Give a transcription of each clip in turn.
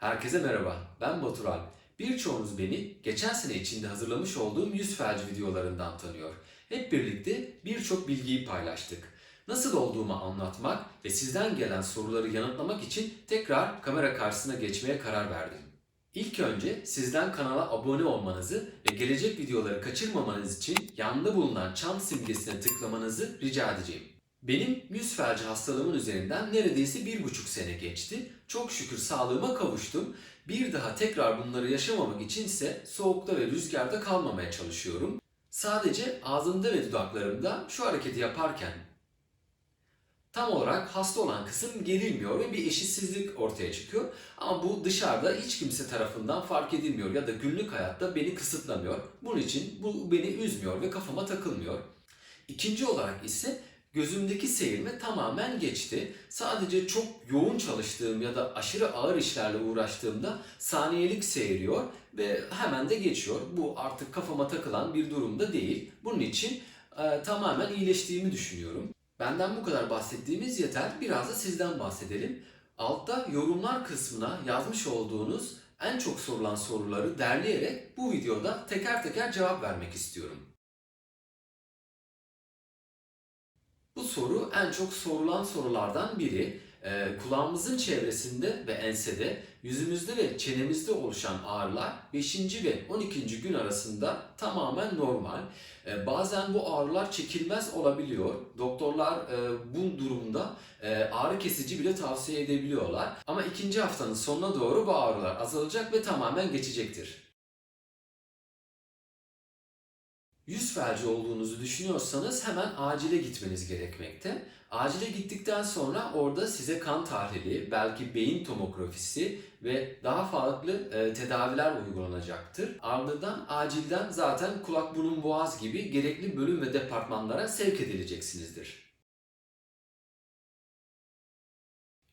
Herkese merhaba, ben Batural. Birçoğunuz beni geçen sene içinde hazırlamış olduğum yüz felci videolarından tanıyor. Hep birlikte birçok bilgiyi paylaştık. Nasıl olduğumu anlatmak ve sizden gelen soruları yanıtlamak için tekrar kamera karşısına geçmeye karar verdim. İlk önce sizden kanala abone olmanızı ve gelecek videoları kaçırmamanız için yanında bulunan çan simgesine tıklamanızı rica edeceğim. Benim yüz felci hastalığımın üzerinden neredeyse bir buçuk sene geçti. Çok şükür sağlığıma kavuştum. Bir daha tekrar bunları yaşamamak için ise soğukta ve rüzgarda kalmamaya çalışıyorum. Sadece ağzımda ve dudaklarımda şu hareketi yaparken tam olarak hasta olan kısım gerilmiyor ve bir eşitsizlik ortaya çıkıyor. Ama bu dışarıda hiç kimse tarafından fark edilmiyor ya da günlük hayatta beni kısıtlamıyor. Bunun için bu beni üzmüyor ve kafama takılmıyor. İkinci olarak ise gözümdeki seyirme tamamen geçti. Sadece çok yoğun çalıştığım ya da aşırı ağır işlerle uğraştığımda saniyelik seyiriyor ve hemen de geçiyor. Bu artık kafama takılan bir durumda değil. Bunun için e, tamamen iyileştiğimi düşünüyorum. Benden bu kadar bahsettiğimiz yeter. Biraz da sizden bahsedelim. Altta yorumlar kısmına yazmış olduğunuz en çok sorulan soruları derleyerek bu videoda teker teker cevap vermek istiyorum. Bu soru en çok sorulan sorulardan biri. Ee, kulağımızın çevresinde ve ensede, yüzümüzde ve çenemizde oluşan ağrılar 5. ve 12. gün arasında tamamen normal. Ee, bazen bu ağrılar çekilmez olabiliyor. Doktorlar e, bu durumda e, ağrı kesici bile tavsiye edebiliyorlar. Ama ikinci haftanın sonuna doğru bu ağrılar azalacak ve tamamen geçecektir. Yüz felci olduğunuzu düşünüyorsanız hemen acile gitmeniz gerekmekte. Acile gittikten sonra orada size kan tahlili, belki beyin tomografisi ve daha farklı e, tedaviler uygulanacaktır. Ardından acilden zaten kulak burun boğaz gibi gerekli bölüm ve departmanlara sevk edileceksinizdir.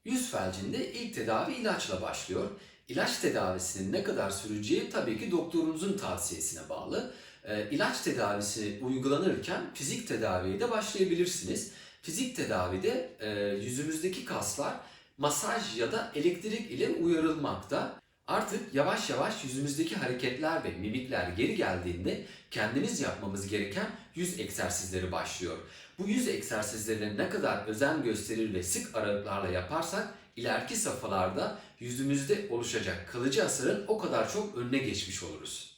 Yüz felcinde ilk tedavi ilaçla başlıyor. İlaç tedavisinin ne kadar süreceği tabii ki doktorunuzun tavsiyesine bağlı. E, ilaç tedavisi uygulanırken fizik tedaviye de başlayabilirsiniz. Fizik tedavide e, yüzümüzdeki kaslar masaj ya da elektrik ile uyarılmakta. Artık yavaş yavaş yüzümüzdeki hareketler ve mimikler geri geldiğinde kendimiz yapmamız gereken yüz egzersizleri başlıyor. Bu yüz egzersizlerine ne kadar özen gösterir ve sık aralıklarla yaparsak ileriki safhalarda yüzümüzde oluşacak kalıcı hasarın o kadar çok önüne geçmiş oluruz.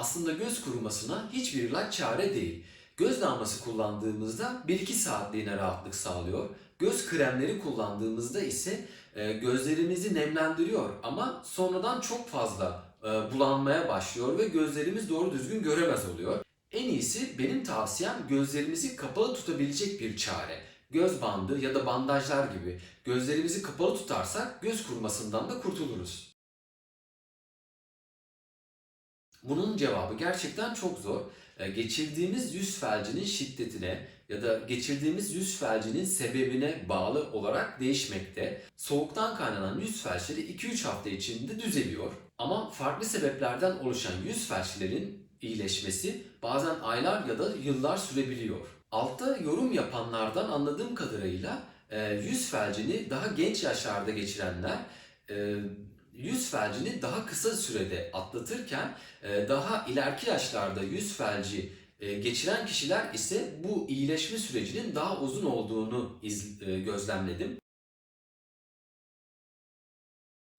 Aslında göz kurumasına hiçbir ilaç çare değil. Göz damlası kullandığımızda 1-2 saatliğine rahatlık sağlıyor. Göz kremleri kullandığımızda ise e, gözlerimizi nemlendiriyor ama sonradan çok fazla e, bulanmaya başlıyor ve gözlerimiz doğru düzgün göremez oluyor. En iyisi benim tavsiyem gözlerimizi kapalı tutabilecek bir çare. Göz bandı ya da bandajlar gibi gözlerimizi kapalı tutarsak göz kurumasından da kurtuluruz. Bunun cevabı gerçekten çok zor. Ee, Geçirdiğimiz yüz felcinin şiddetine ya da geçirdiğimiz yüz felcinin sebebine bağlı olarak değişmekte. Soğuktan kaynanan yüz felçleri 2-3 hafta içinde düzeliyor. Ama farklı sebeplerden oluşan yüz felçlerin iyileşmesi bazen aylar ya da yıllar sürebiliyor. Altta yorum yapanlardan anladığım kadarıyla e, yüz felcini daha genç yaşlarda geçirenler e, yüz felcini daha kısa sürede atlatırken e, daha ileriki yaşlarda yüz felci e, geçiren kişiler ise bu iyileşme sürecinin daha uzun olduğunu e, gözlemledim.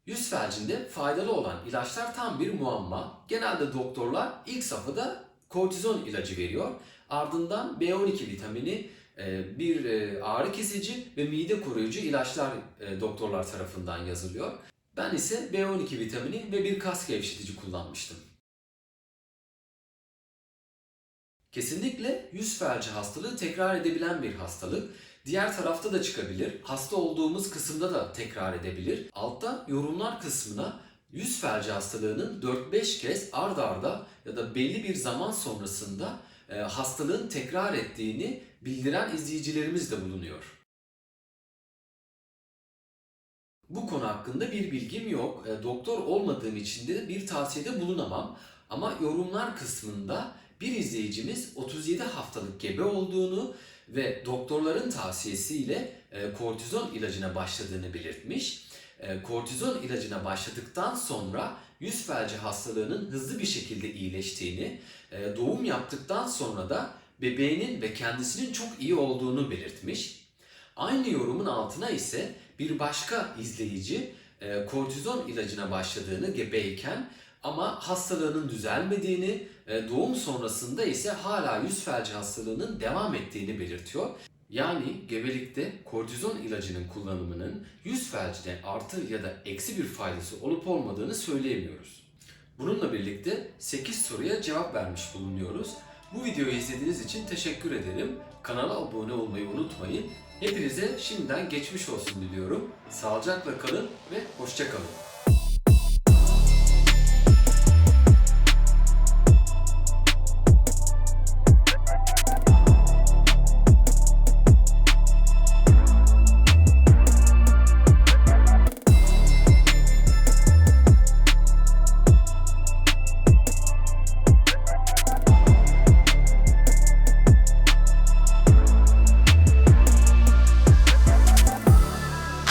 Yüz felcinde faydalı olan ilaçlar tam bir muamma. Genelde doktorlar ilk safhada kortizon ilacı veriyor. Ardından B12 vitamini, bir ağrı kesici ve mide koruyucu ilaçlar doktorlar tarafından yazılıyor. Ben ise B12 vitamini ve bir kas gevşetici kullanmıştım. Kesinlikle yüz felci hastalığı tekrar edebilen bir hastalık. Diğer tarafta da çıkabilir. Hasta olduğumuz kısımda da tekrar edebilir. Altta yorumlar kısmına yüz felci hastalığının 4-5 kez ard arda ya da belli bir zaman sonrasında e, hastalığın tekrar ettiğini bildiren izleyicilerimiz de bulunuyor. Bu konu hakkında bir bilgim yok. E, Doktor olmadığım için de bir tavsiyede bulunamam. Ama yorumlar kısmında bir izleyicimiz 37 haftalık gebe olduğunu ve doktorların tavsiyesiyle e, kortizon ilacına başladığını belirtmiş. E, kortizon ilacına başladıktan sonra yüz felci hastalığının hızlı bir şekilde iyileştiğini, e, doğum yaptıktan sonra da bebeğinin ve kendisinin çok iyi olduğunu belirtmiş. Aynı yorumun altına ise bir başka izleyici e, kortizon ilacına başladığını gebeyken ama hastalığının düzelmediğini, e, doğum sonrasında ise hala yüz felci hastalığının devam ettiğini belirtiyor. Yani gebelikte kortizon ilacının kullanımının yüz felcine artı ya da eksi bir faydası olup olmadığını söyleyemiyoruz. Bununla birlikte 8 soruya cevap vermiş bulunuyoruz. Bu videoyu izlediğiniz için teşekkür ederim. Kanala abone olmayı unutmayın. Hepinize şimdiden geçmiş olsun diliyorum. Sağlıcakla kalın ve hoşça kalın.